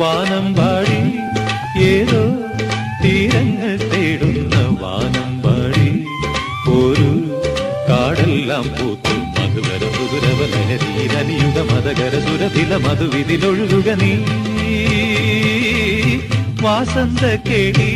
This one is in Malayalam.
വാനം പാടി ഏതോ തീരങ്ങൾ തേടുന്ന വാനം പാടി ഒരു കാടെല്ലാം പൂത്തു. മധുകര സുതുരവ ലഹരീരനിയുഗ മതകര സുരതില മധുവിതിലൊഴുകുക നീ. വാസന്ത കേളി